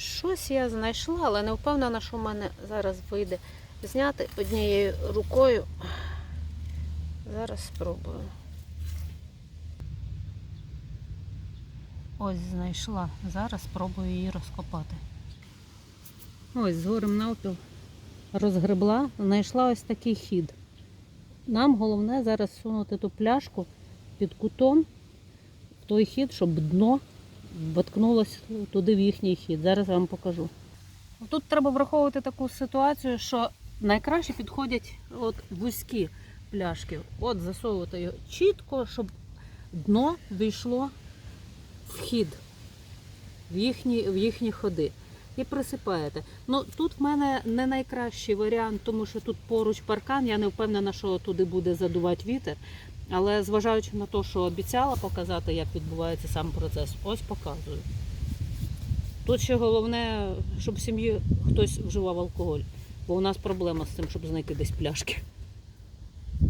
Щось я знайшла, але не впевнена, що в мене зараз вийде зняти однією рукою. Зараз спробую. Ось знайшла. Зараз спробую її розкопати. Ось згорем навпіл розгребла, знайшла ось такий хід. Нам головне зараз сунути ту пляшку під кутом в той хід, щоб дно воткнулося туди в їхній хід. Зараз я вам покажу. Тут треба враховувати таку ситуацію, що найкраще підходять от вузькі пляшки. От засовувати його чітко, щоб дно війшло в хід, в їхні, в їхні ходи. І присипаєте. Ну тут в мене не найкращий варіант, тому що тут поруч паркан. Я не впевнена, що туди буде задувати вітер. Але зважаючи на те, що обіцяла показати, як відбувається сам процес, ось показую. Тут ще головне, щоб в сім'ї хтось вживав алкоголь, бо у нас проблема з цим, щоб знайти десь пляшки.